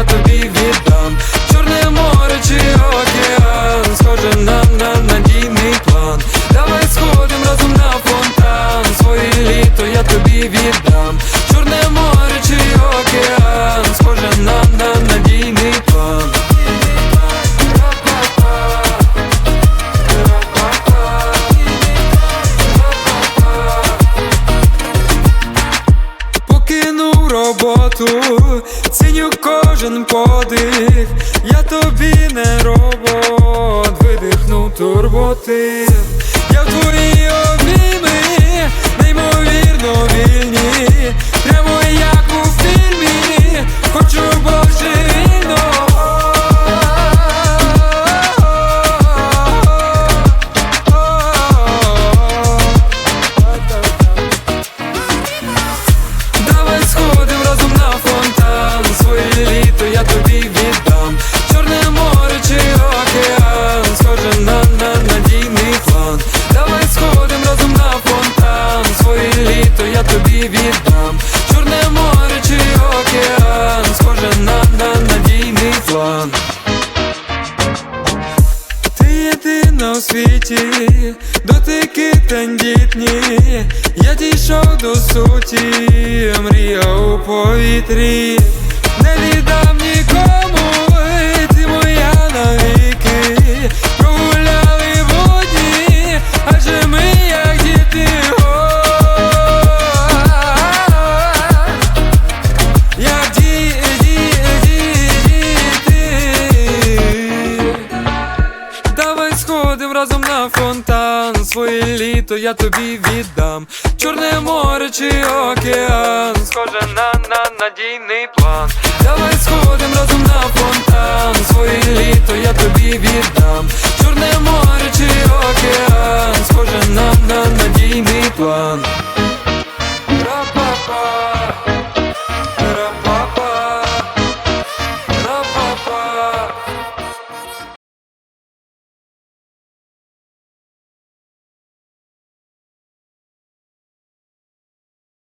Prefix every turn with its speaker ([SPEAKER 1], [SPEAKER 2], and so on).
[SPEAKER 1] я тобі віддам. Чорне море чи океан Схоже нам на надійний план. Давай сходим разом на фонтан. Своє літо я тобі віддам. Чорне море чи океан Схоже нам на надійний план. Покинув роботу ціню кожну кожен подих, я тобі не робот, видихну турботи. На світі, дотики тендітні, я дійшов до суті, мрія у повітрі. фонтан, своє літо я тобі віддам. Чорне море чи океан, схоже на на надійний план. Давай сходим разом на фонтан, своє літо я тобі віддам.